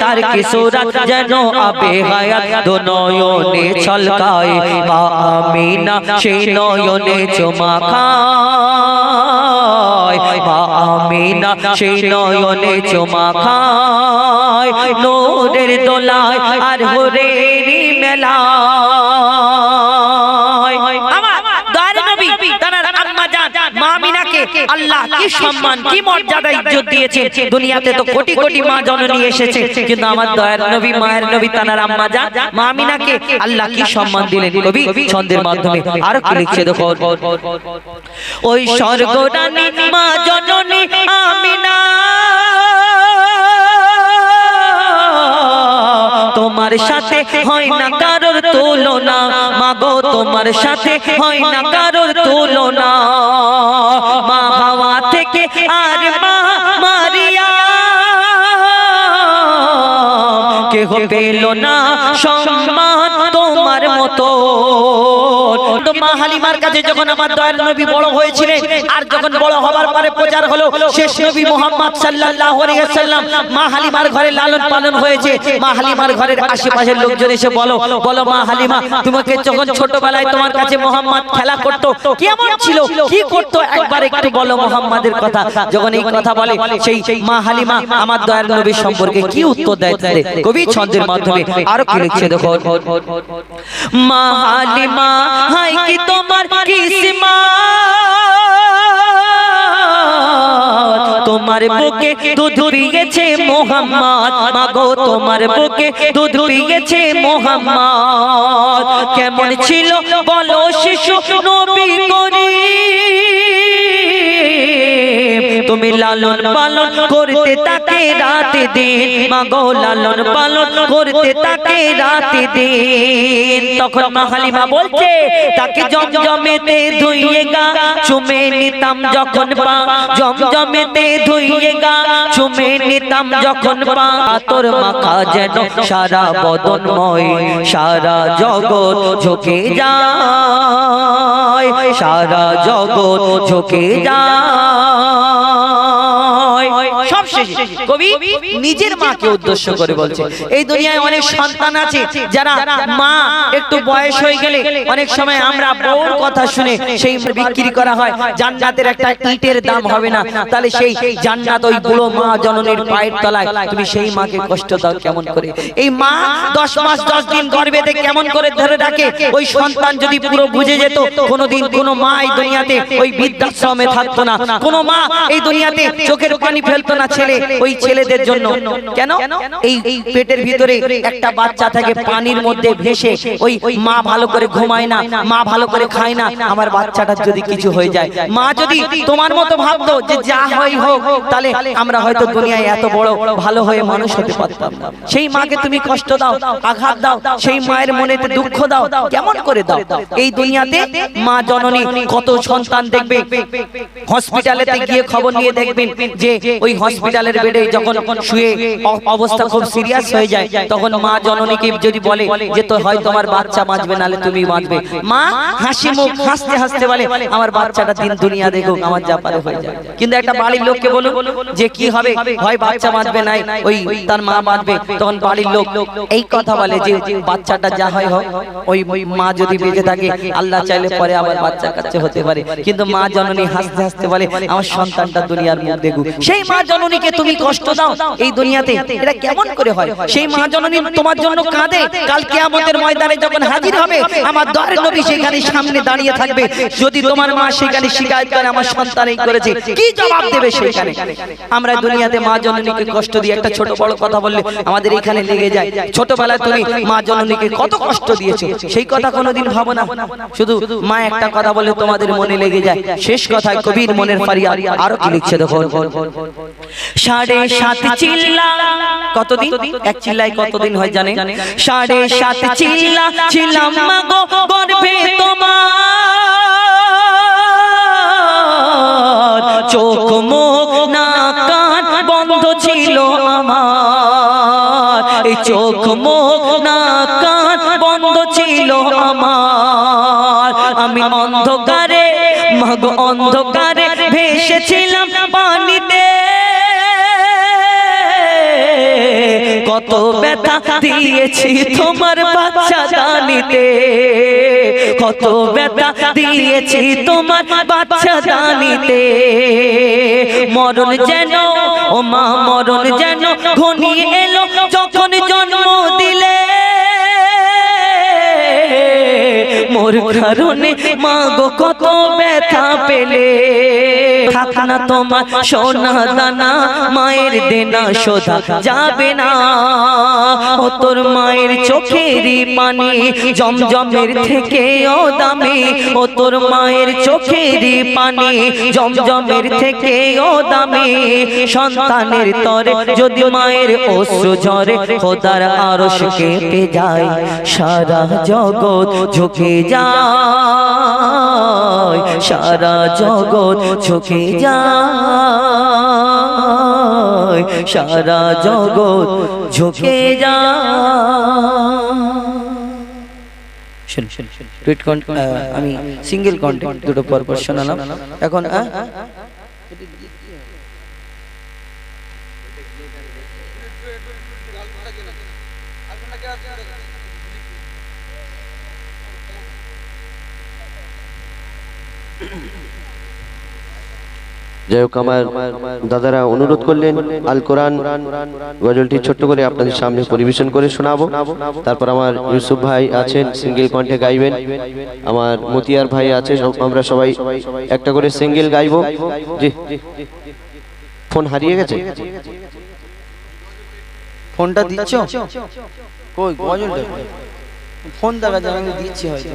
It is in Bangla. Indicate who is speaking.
Speaker 1: তার কি সুরত যেন আবে হায়াত দো নয়নে ছলকায়। মা আমিনা সেই নয়নে চুমা খায়। মা আমিনা সেই নয়নে চুমা খায়। নূরের দোলায় আর হরেরি মেলায়। আল্লাহ কি সম্মান কি মর্যাদা ইজ্জত দিয়েছে? দুনিয়াতে তো কোটি কোটি মা জননী এসেছে। কিন্তু আমার দয়ার নবী মায়ের নবী তার আম্মা জান মা আমিনাকে আল্লাহ কি সম্মান দিলেন কবি ছন্দের মাধ্যমে। আর কি লিখছে দেখো ওই স্বর্গরানী মা জননী তোমার সাথে হয় না কারোর তুলনা। মাগো, তোমার সাথে হয় না কারোর তুলনা। মা বাবা থেকে আর মা মারিয়া। কেহ পেল না সম্মান। মা হালিমার কাছে যখন আমার নবী বড় হয়েছিলেন, আর যখন বড় হবার পরে প্রচার হলো, শেষ নবী মোহাম্মদ সাল্লাল্লাহু আলাইহি মা হালিমার ঘরে লালন পালন হয়েছে। মা হালিমার ঘরের আশেপাশের লোকজন এসে বলো বলো মা হালিমা, তোমাকে যখন ছোটবেলায় তোমার কাছে মোহাম্মদ খেলা করত, কেমন ছিল, কি করত? একবার একটু বলো মোহাম্মদের কথা। যখন এই কথা বলে, সেই মা হালিমা আমার দয়ার নবীর সম্পর্কে কি উত্তর দেয় তাহলে কবি ছন্দের মাধ্যমে আরও কি লিখছে দেখো মা হালিমা, হাই কি তোমার কিসমা তোমার বুকে দুধ পিয়েছে মোহাম্মদ। মাগো তোমার বুকে দুধ পিয়েছে মোহাম্মদ। কেমন ছিল বলো শিশু নবী করি তুমি লালন পালন করতে তাকে রাত দিন। মাগো লালন পালন করতে তাকে রাত দিন। তখন মা হালিমা বলছে, তাকে জমজমেতে ধুইয়ে গা, চুমে নিতাম যখন পা। জমজমেতে ধুইয়ে গা, চুমে নিতাম যখন পা। তোর মাখা যেন সারা বদনময়, সারা জগৎ ঝুঁকে যায়। সারা জগৎ ঝুঁকে যায়। কবি নিজের মাকে উদ্দেশ্য করে বলছে। এই দুনিয়ায় অনেক সন্তান আছে যারা মা একটু বয়স হয়ে গেলে অনেক সময় আমরা বউর কথা শুনে সেই বিক্রি করা হয়। জান্নাতের একটা ইটের দাম হবে না। তাহলে সেই জান্নাত ওই বুড়ো মা জননীর পায়ের তলায়। তুমি সেই মাকে কষ্ট দাও কেমন করে? এই মা দশ মাস দশ দিন গর্ভেতে কেমন করে ধরে রাখে? ওই সন্তান যদি পুরো বুঝে যেত কোনোদিন কোনো মা এই দুনিয়াতে ওই বৃদ্ধাশ্রমে থাকতো না। কোনো মা এই দুনিয়াতে চোখের পানি ফেলতো না ছেলে ওই ছেলেদের জন্য। কেন? এই পেটের ভিতরে একটা বাচ্চা থাকে পানির মধ্যে ভেসে ওই মা ভালো করে ঘুমায় না মা ভালো করে খায় না আমার বাচ্চাটার যদি কিছু হয়ে যায়। মা যদি তোমার মতো ভাবতো যে যা হয় হোক তাহলে আমরা হয়তো দুনিয়ায় এত বড় ভালো হয়ে মানুষ হতে পারতাম সেই মাকে তুমি কষ্ট দাও আঘাত দাও সেই মায়ের মনেতে দুঃখ দাও কেমন করে দাও? এই দুনিয়াতে মা জননী কত সন্তান দেখবে হসপিটালেতে গিয়ে খবর নিয়ে দেখবেন যে ওই হসপিটালের বেডে যখন শুয়ে অবস্থা খুব সিরিয়াস হয়ে যায়, তখন মা জননীকে যদি বলে যে তো হয় তোমার বাচ্চা বাঁচবে নালে তুমি বাঁচবে। মা হাসি মুখ হাসতে হাসতে বলে, আমার বাচ্চাটা দিন দুনিয়া দেখুক, আমার যা পারে হয়ে যায় কিন্তু একটা বাড়ির লোককে যে, কি হবে? হয় বাচ্চা বাঁচবে নাই, ওই তার মা বাঁচবে। তখন বাড়ির লোক এই কথা বলে যে, বাচ্চাটা যা হয় ওই মা যদি বেঁচে থাকে, আল্লাহ চাইলে পরে আবার বাচ্চা কাচ্চা হতে পারে। কিন্তু মা জননী হাসতে হাসতে বলে, আমার সন্তানটা দুনিয়ার মুখ দেখুক। সেই মা জননীকে তুমি কষ্ট দাও, এই দুনিয়াতে এটা কেমন করে হয়? সেই মা জননী তোমার জন্য কাঁদে। কাল কিয়ামতের ময়দানে যখন হাজির হবে, আমার দয়ার নবী সেখানে সামনে দাঁড়িয়ে থাকবে। যদি তোমার মা সেখানে শিকায়ত করে, আমার সন্তান এই করেছে, কি জবাব দেবে সেখানে আমরা দুনিয়াতে মা জননীকে কষ্ট দিয়ে একটা ছোট বড় কথা বললে আমাদের এখানে লেগে যায়। ছোটবেলায় তুমি মা জননীকে কত কষ্ট দিয়েছ? সেই কথা কোনোদিন ভাবো না। শুধু মা একটা কথা বলে তোমাদের মনে লেগে যায়। শেষ কথায় কবির মনের ফারিয়া আরও কি লিখছে দেখো সাড়ে সাত চিল্লা। কতদিন? এক চিল্লায় কতদিন হয় জানে সাড়ে সাত চিল্লা গর্ভে তোমার। চোখ, মুখ না কান বন্ধ ছিল আমার। এই চোখ, মুখ না কান বন্ধ ছিল আমার। আমি অন্ধকারে, মাগ অন্ধকারে ভেসেছিলাম কত ব্যথা দিয়েছি তোমার বাচ্চা দানিতে। কত ব্যথা দিয়েছি তোমার বাচ্চা দানিতে। মরণ যেন, ও মা, মরণ যেন, ঘনিয়ে এলো কারণে মা গো কত ব্যথা পেলে। থাক না তোমার সোনা দানা, মায়ের দেনা শোধা যাবে না। ও তোর মায়ের চোখেরই পানি জমজমের থেকে ও দামি ও তোর মায়ের চোখেরই পানি জমজমের থেকে ও দামি সন্তানের তরে যদি মায়ের অশ্রু ঝরে, খোদার আরশ কেঁপে যায়। সারা জগৎ ঝুঁকে যায়। সারা জগৎ ঝুঁকে যায় সারা জগৎ ঝুঁকে যায়। আমি সিঙ্গেল কন্টেন্ট দুটো পর পর শোনালাম। এখন
Speaker 2: যাই হোক আমার দাদারা অনুরোধ করলেন, আল কোরআন গজলটি ছোট্ট করে আপনাদের সামনে পরিবেশন করে শোনাবো। তারপর আমার ইউসুফ ভাই আছেন, সিঙ্গেল কণ্ঠে গাইবেন। আমার মতিয়ার ভাই আছে আমরা সবাই একটা করে সিঙ্গেল গাইবো। জি। ফোন হারিয়ে গেছে?
Speaker 3: ফোনটা দিচ্ছ? কই, গজলটা? ফোন দেখা আমি দিচ্ছি হয়তো।